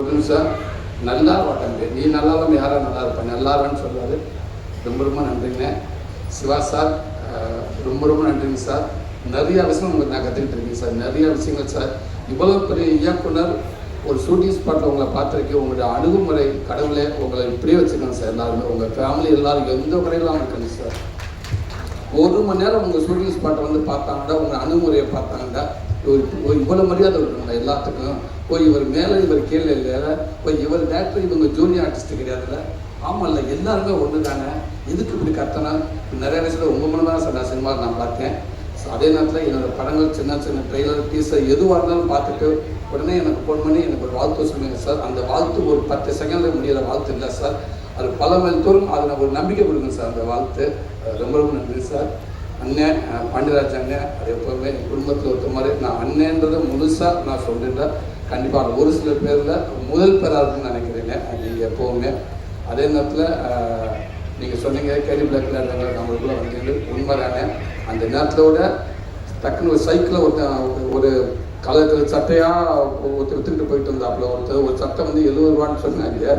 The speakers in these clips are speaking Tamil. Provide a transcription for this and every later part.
ஒரு நிமிஷம் நல்லா தம்பி நீ நல்லா இல்லாமல் யாரா நல்லா இருப்ப. நல்லா இருன்னு ரொம்ப ரொம்ப நன்றிங்க. சிவா சார் ரொம்ப ரொம்ப நன்றிங்க சார். நிறைய விஷயம் உங்களுக்கு நான் கற்றுக்கிட்டு இருக்கேன் சார். நிறைய விஷயங்கள் சார். இவ்வளோ பெரிய இயக்குனர் ஒரு ஷூட்டிங் ஸ்பாட்டில் உங்களை பார்த்துருக்கேன். உங்களுடைய அணுகுமுறை கடவுளே உங்களை இப்படியே வச்சுக்கணும் சார் எல்லாருமே. உங்கள் ஃபேமிலி எல்லாரும் எந்த குறையில்லாமல் இருக்கணும் சார். ஒரு மணி நேரம் உங்கள் ஷூட்டிங் ஸ்பாட்டை வந்து பார்த்தாங்கடா உங்கள் அணுகுமுறையை பார்த்தாங்கடா. ஒரு ஒரு இவ்வளோ மரியாதை இருக்கணும் எல்லாத்துக்கும். போய் இவர் மேலே இவர் கீழே இல்லை போய் இவர் டேரக்டர் இவங்க ஜூனியர் ஆர்டிஸ்ட் கிடையாதுல்ல ஆமாம்ல எல்லாருமே ஒன்று தானே எதுக்கு இப்படி கத்தனா நிறைய விஷயத்தில் உங்கள் மூலம் தான் சார் நான் சினிமா நான் பார்த்தேன். ஸோ அதே நேரத்தில் என்னோடய படங்கள் சின்ன சின்ன ட்ரெய்லர் டீசர் எதுவாக இருந்தாலும் பார்த்துட்டு உடனே எனக்கு ஃபோன் பண்ணி எனக்கு ஒரு வாழ்த்து சொல்லுங்கள் சார். அந்த வாழ்த்து ஒரு பத்து செகண்டில் முடியாத வாழ்த்து இல்லை சார். அது பல மைல் தூரம் அதில் ஒரு நம்பிக்கை கொடுங்க சார் அந்த வாழ்த்து. ரொம்ப ரொம்ப நன்றி சார். அண்ணன் பாண்டியராஜ் அண்ணன் அது எப்போவுமே என் குடும்பத்தில் ஒருத்த மாதிரி நான் அண்ணன்றதை முழுசாக நான் சொல்லிட்டேன் கண்டிப்பாக ஒரு சில பேரில் முதல் பேராக இருக்குன்னு நினைக்கிறேங்க. நீங்கள் எப்போவுமே. அதே நேரத்தில் நீங்கள் சொன்னீங்க கேரி பிளாக்ல இருந்தவங்க நம்மளுக்குள்ள வந்து உண்மைதானே? அந்த நேரத்தோட டக்குன்னு ஒரு சைக்கிளில் ஒருத்தன் ஒரு கலர் கலர் சட்டையாக ஒருத்தர் விற்றுக்கிட்டு போயிட்டு இருந்தாப்புல ஒருத்தர் ஒரு சட்டை வந்து எழுபது ரூபான்னு சொன்னாங்க.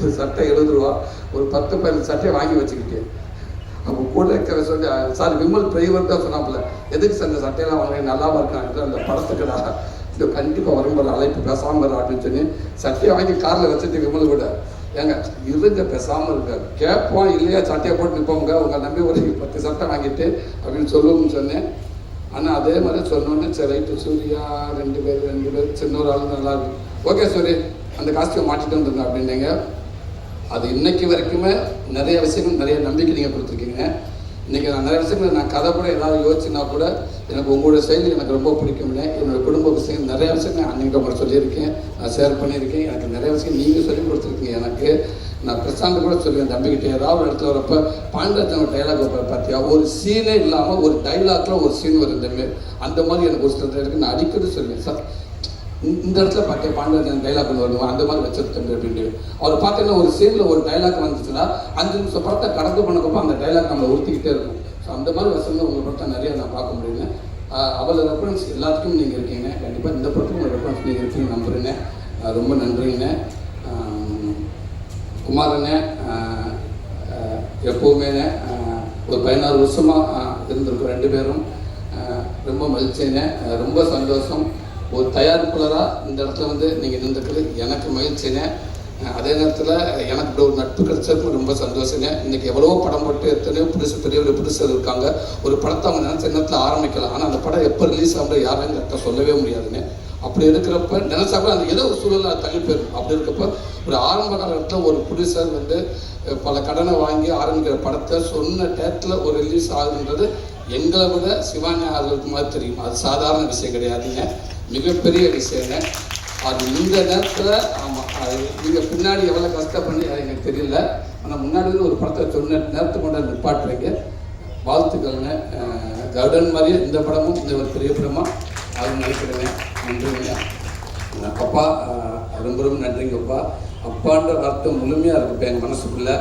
ஒரு சட்டை எழுபது ரூபா ஒரு பத்து பதினஞ்சு சட்டையை வாங்கி வச்சுக்கிட்டேன் அப்போ கூட இருக்கிற சொல்லி சார் விமல் டிரைவர் தான் சொன்னாப்புல எதுக்கு சார் இந்த சட்டையெல்லாம் வாங்க நல்லா இருக்காங்க அந்த படத்துக்கடா. இந்த கண்டிப்பாக வரும்போது அழைப்பு பேசாமல் வர அப்படின்னு சொல்லி சட்டையை வாங்கி காரில் வச்சுட்டு விமல் கூட. ஏங்க இருங்க பேசாமல் இருக்கார் கேட்போம் இல்லையா சட்டையை போட்டு நிற்போங்க உங்கள் நம்பி ஒரு பத்து சட்டை வாங்கிட்டு அப்படின்னு சொல்லுவோம்னு சொன்னேன். ஆனால் அதே மாதிரி சொன்னோன்னே சரி ரைட்டு சூர்யா ரெண்டு பேர் ரெண்டு பேர் சின்ன ஒரு ஆளு நல்லா இருக்கு. ஓகே சூரிய அந்த காஸ்டியூம் மாட்டிட்டு வந்துருங்க அப்படின்னீங்க. அது இன்னைக்கு வரைக்குமே நிறைய விஷயங்கள் நிறைய நம்பிக்கை நீங்கள் கொடுத்துருக்கீங்க. இன்றைக்கி நான் நிறைய விஷயங்கள் நான் கதை கூட ஏதாவது யோசிச்சுனா கூட எனக்கு உங்களோட செயல் எனக்கு ரொம்ப பிடிக்கும்ல என்னோட குடும்ப விஷயங்கள் நிறைய விஷயங்கள் அன்னைக்கு உங்களுக்கு சொல்லியிருக்கேன். நான் ஷேர் பண்ணியிருக்கேன். எனக்கு நிறைய விஷயம் நீங்கள் சொல்லி கொடுத்துருக்கீங்க எனக்கு. நான் பிரசாந்த் கூட சொல்லுவேன் தம்பிக்கிட்ட ஏதாவது ஒரு இடத்துல வரப்ப பாண்டராஜன் டைலாக் பார்த்தியா ஒரு சீனே இல்லாமல் ஒரு டைலாக்ல ஒரு சீன் வருது. அந்த மாதிரி எனக்கு ஒரு சில இருக்குது நான் அடிக்கடி சொல்லுவேன் சார் இந்த இடத்துல பார்த்தேன் பாண்டவன் டைலாக் ஒன்று வருவோம் அந்த மாதிரி வச்சிருக்கேன் அப்படின்ட்டு. அவர் பார்த்தீங்கன்னா ஒரு சீனில் ஒரு டைலாக் வந்துச்சுன்னா அஞ்சு நிமிஷம் படத்தை கடந்து பண்ணக்கப்போ அந்த டைலாக் நம்மளை உறுத்திக்கிட்டே இருக்கும். ஸோ அந்த மாதிரி வசனங்கள் உங்கள் படத்தை நிறைய நான் பார்க்க முடியுங்க. அவள் ரெஃபரன்ஸ் எல்லாத்துக்கும் நீங்கள் இருக்கீங்க. கண்டிப்பாக இந்த படத்துக்கும் உங்கள் ரெஃபரன்ஸ் நீங்கள் இருக்கீங்க நம்புறேங்க. ரொம்ப நன்றிங்க. குமாரண்ணே எப்போவுமேண்ணே ஒரு பதினாறு வருஷமாக இருந்திருக்கோம் ரெண்டு பேரும். ரொம்ப மகிழ்ச்சிண்ணே ரொம்ப சந்தோஷம். ஒரு தயாரிப்பாளராக இந்த இடத்துல வந்து நீங்கள் இருந்துக்கிறது எனக்கு மகிழ்ச்சிங்க. அதே நேரத்தில் எனக்கு இப்படி ஒரு நட்பு கிடைச்சதுக்கு ரொம்ப சந்தோஷங்க. இன்னைக்கு எவ்வளவோ படம் போட்டு எத்தனையோ புதுசு பெரிய ஒரு புதுசு இருக்காங்க. ஒரு படத்தை அவங்க நினைச்ச நேரத்தில் ஆரம்பிக்கலாம். ஆனால் அந்த படம் எப்போ ரிலீஸ் ஆகும்போது யாரும் கரெக்டாக சொல்லவே முடியாதுங்க. அப்படி இருக்கிறப்ப நினைச்சா கூட அந்த ஏதோ ஒரு சூழல்ல தள்ளி போயிடும். அப்படி இருக்கப்ப ஒரு ஆரம்ப காலகட்டத்தில் ஒரு ப்ரொடியூசர் வந்து பல கடனை வாங்கி ஆரம்பிக்கிற படத்தை சொன்ன டேட்டில் ஒரு ரிலீஸ் ஆகுன்றது எங்களை விட சிவானி ஆளுக்கு மாதிரி தெரியும். அது சாதாரண விஷயம் கிடையாதுங்க. மிகப்பெரிய விஷயங்க. அது இந்த நேரத்தில் ஆமாம் அது நீங்கள் பின்னாடி எவ்வளோ கஷ்டப்பண்ணி அது எனக்கு தெரியல. ஆனால் முன்னாடி ஒரு படத்தை சொன்ன நேரத்தை கொண்டு நிப்பாட்டுறீங்க. வாழ்த்துக்கள்ங்க. கருடன் மாதிரியே இந்த படமும் இந்த ஒரு பெரிய படமாக அது நினைக்கிறேங்க. நன்றிங்க. அப்பா ரொம்ப ரொம்ப நன்றிங்கப்பா அப்பான்ற வார்த்தை முழுமையாக இருக்குப்பா எங்கள் மனசுக்குள்ளே.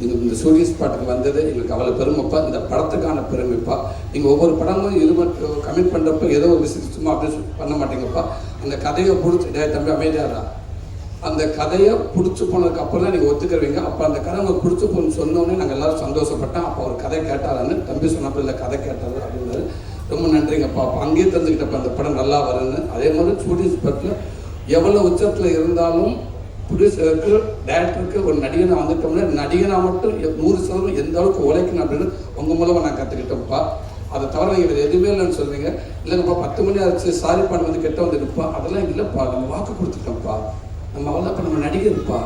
நீங்கள் இந்த சூரியஸ் பாட்டுக்கு வந்தது எங்களுக்கு அவ்வளோ பெருமைப்பா இந்த படத்துக்கான பெருமைப்பா. நீங்கள் ஒவ்வொரு படமும் இது மட்டும் கமிட் பண்ணுறப்ப ஏதோ ஒரு விஷயம் சும்மா அப்படியே பண்ண மாட்டீங்கப்பா. அந்த கதையை பிடிச்சி டே தம்பி அமைதியாரா அந்த கதையை பிடிச்சி போனதுக்கு அப்புறம் தான் நீங்கள் ஒத்துக்கிறவீங்க அப்போ அந்த கதை உங்களுக்கு பிடிச்சி போகணும்னு சொன்னோடனே நாங்கள் எல்லாரும் சந்தோஷப்பட்டோம். அப்போ ஒரு கதை கேட்டாரான்னு தம்பி சொன்னப்போ இல்லை கதை கேட்டாரு அப்படின்னாரு. ரொம்ப நன்றிங்கப்பா. அப்போ அங்கேயே தெரிஞ்சுக்கிட்டப்ப அந்த படம் நல்லா வரும்னு. அதே மாதிரி ஷூட்டிங் ஸ்பாட்டில் எவ்வளோ உச்சத்தில் இருந்தாலும் ப்ரொடியூசருக்கு டேரக்டருக்கு ஒரு நடிகனாக வந்துட்டோம்னா நடிகனாக மட்டும் நூறு சதவீதம் எந்த அளவுக்கு உழைக்கணும் அப்படின்னு உங்கள் மூலமாக நான் கற்றுக்கிட்டேன்ப்பா அதை தவிர நீங்கள் எதுவுமே இல்லைன்னு சொல்றீங்க. இல்லைங்கப்பா பத்து மணி ஆச்சு சாரி பண்ண வந்து கெட்ட வந்துருப்பா அதெல்லாம் இல்லைப்பா நம்ம வாக்கு கொடுத்துட்டோம்ப்பா. நம்ம அவ்வளோ இப்போ நம்ம நடிகர்ப்பா.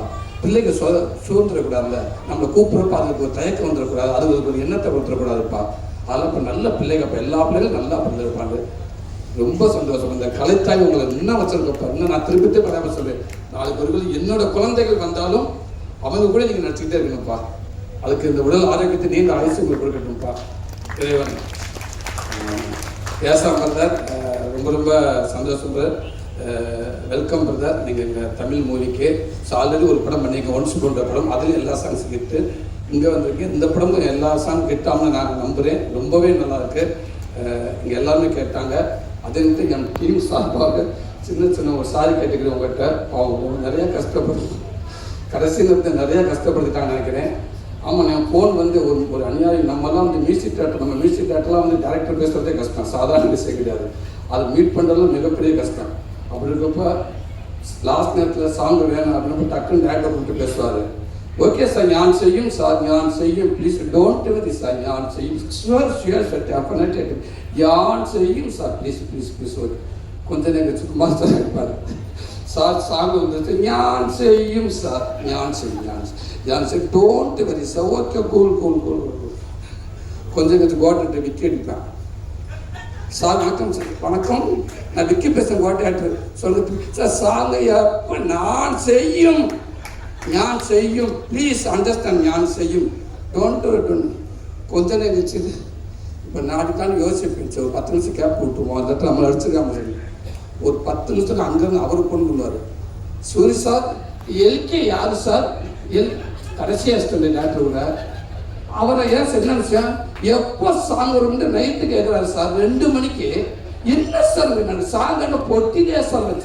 பிள்ளைங்க சொ சுதந்திரக்கூடாதுல்ல. நம்மளை கூப்பிட்றப்ப அதுக்கு ஒரு தயக்கம் வந்துடக்கூடாது. அதுக்கு ஒரு எண்ணத்தை கொடுத்துடக்கூடாதுப்பா. அதெல்லாம் இப்போ நல்ல பிள்ளைங்க இப்போ எல்லா பிள்ளைகளும் நல்லா பிறந்திருப்பாங்க. ரொம்ப சந்தோஷம். இந்த கலைத்தாய் உங்களை இன்னும் வச்சிருக்கப்பா இன்னும் நான் திருப்பிட்டே பராம சொல்றேன். நாளைக்கு ஒரு என்னோட குழந்தைகள் வந்தாலும் அவங்க கூட நீங்கள் நடிச்சுக்கிட்டே இருக்கணும்ப்பா. அதுக்கு இந்த உடல் ஆரோக்கியத்தை நீண்ட ஆயுசு உங்களுக்கு கொடுக்கட்டும்ப்பா. இறைவன். ஏசா பிரதர் ரொம்ப ரொம்ப சந்தோஷம் பிரதர். Welcome brother. நீங்கள் எங்கள் தமிழ் மூவிக்கு ஸோ ஆல்ரெடி ஒரு படம் பண்ணிங்க ஒன்ஸ் போன்ற படம். அதுலேயும் எல்லா சாங்ஸ் கிட்டு இங்கே வந்திருக்கு இந்த படமும் எல்லா சாங் கிட்டாமல் நான் நம்புகிறேன் ரொம்பவே நல்லா இருக்கு. இங்கே எல்லாருமே கேட்டாங்க. அதே நேரத்தில் என் டீம் சார்பாக சின்ன சின்ன ஒரு சாரி கேட்டுக்கிறேன் உங்கள்கிட்ட. அவங்க நிறையா கஷ்டப்படுது. கடைசி நேரத்தில் நிறையா கஷ்டப்படுத்திட்டாங்கன்னு நினைக்கிறேன். ஆமாம் நான் ஃபோன் வந்து ஒரு ஒரு அநியாயம். நம்மலாம் வந்து மியூசிக் டேரக்டர் நம்ம மியூசிக் டேரக்டர்லாம் வந்து டேரக்டர் பேசுகிறதே கஷ்டம். சாதாரண விஷயம் கிடையாது. அதை மீட் பண்ணுறதுலாம் மிகப்பெரிய கஷ்டம். அப்படி இருக்கப்போ லாஸ்ட் நேரத்தில் சாங் வேணும் அப்படின்னப்போ டக்குன்னு டேரக்டர் கூப்பிட்டு பேசுவார். ஓகே சார் ஞான் செய்யும் சார் ஞான் செய்யும் ப்ளீஸ் டோன்ட் வெரி சார் ஞான் செய்யும் ஷுவர் ஷுவர் சார் டெஃபினட் யான் செய்யும் sir please please please okay கொஞ்ச நேரம் சுகுமார் சார் இருப்பார் சார் சாங் வந்துட்டு ஞான் செய்யும் சார் ஞான் செய்யும் ஞான் செய்யும் ஞான் செய்யும் don't worry sir okay cool cool cool cool கொஞ்ச நேரத்துக்கு கோட்டை விக்கி அடிப்பேன் சார் வணக்கம் சார் வணக்கம். நான் விக்கி பேசுகிறேன் கோட்டையாட்டு சொல்லுங்க. சார் சாங் எப்போ நான் செய்யும் ஞான் செய்யும். ப்ளீஸ் அண்டர்ஸ்டாண்ட் ஞான் செய்யும். டோன்ட் டோன்ட் கொஞ்ச நேரம் வச்சுது இப்போ நாளைக்கான யோசிப்பேன். ஒரு பத்து நிமிஷம் கேப் விட்டுருவோம். அந்த இடத்துல நம்மளை அடிச்சிருக்காம ஒரு பத்து நிமிஷத்தில் அங்கேருந்து அவர் கொண்டு வந்தார் சூரி சார் எல்கே யார் சார் எல் கடைசி நேற்று கூட. அவரை ஏன் சார் எப்போ சாங் வரும்னு நைட்டு கேட்குறாரு சார் ரெண்டு மணிக்கு. என்ன சார் சாங்கன்னு பொட்டிலே சார் வச்சு